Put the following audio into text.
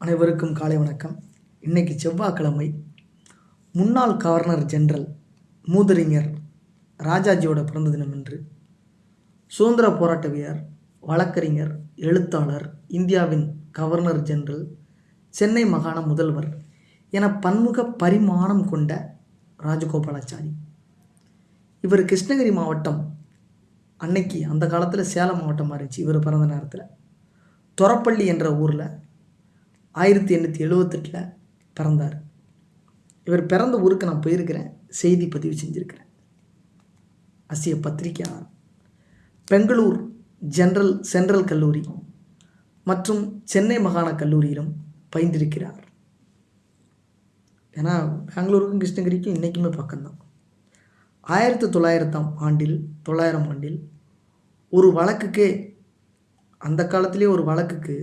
அனைவருக்கும் காலை வணக்கம். இன்றைக்கி செவ்வாய்க்கிழமை. முன்னாள் கவர்னர் ஜெனரல் மூதறிஞர் ராஜாஜியோட பிறந்த தினம் என்று சுதந்திர போராட்ட வீரர் வழக்கறிஞர் எழுத்தாளர் இந்தியாவின் கவர்னர் ஜெனரல் சென்னை மாகாண முதல்வர் என பன்முக பரிமாணம் கொண்ட ராஜகோபாலாச்சாரி. இவர் கிருஷ்ணகிரி மாவட்டம் அன்னைக்கு அந்த காலத்தில் சேலம் மாவட்டமாக இருந்துச்சு இவர் பிறந்த நேரத்தில். தொரப்பள்ளி என்ற ஊரில் ஆயிரத்தி எண்ணூற்றி எழுவத்தெட்டில் பிறந்தார். இவர் பிறந்த ஊருக்கு நான் போயிருக்கிறேன். செய்தி பதிவு செஞ்சுருக்கிறேன். அசிய பத்திரிகையாளர் பெங்களூர் ஜென்ரல் சென்ட்ரல் கல்லூரி மற்றும் சென்னை மாகாண கல்லூரியிலும் பயின்றிருக்கிறார். ஏன்னா பெங்களூருக்கும் கிருஷ்ணகிரிக்கும் இன்றைக்குமே பக்கம்தான். ஆயிரத்தி தொள்ளாயிரத்தாம் ஆண்டில் தொள்ளாயிரம் ஆண்டில் ஒரு வழக்குக்கே அந்த காலத்திலே ஒரு வழக்குக்கு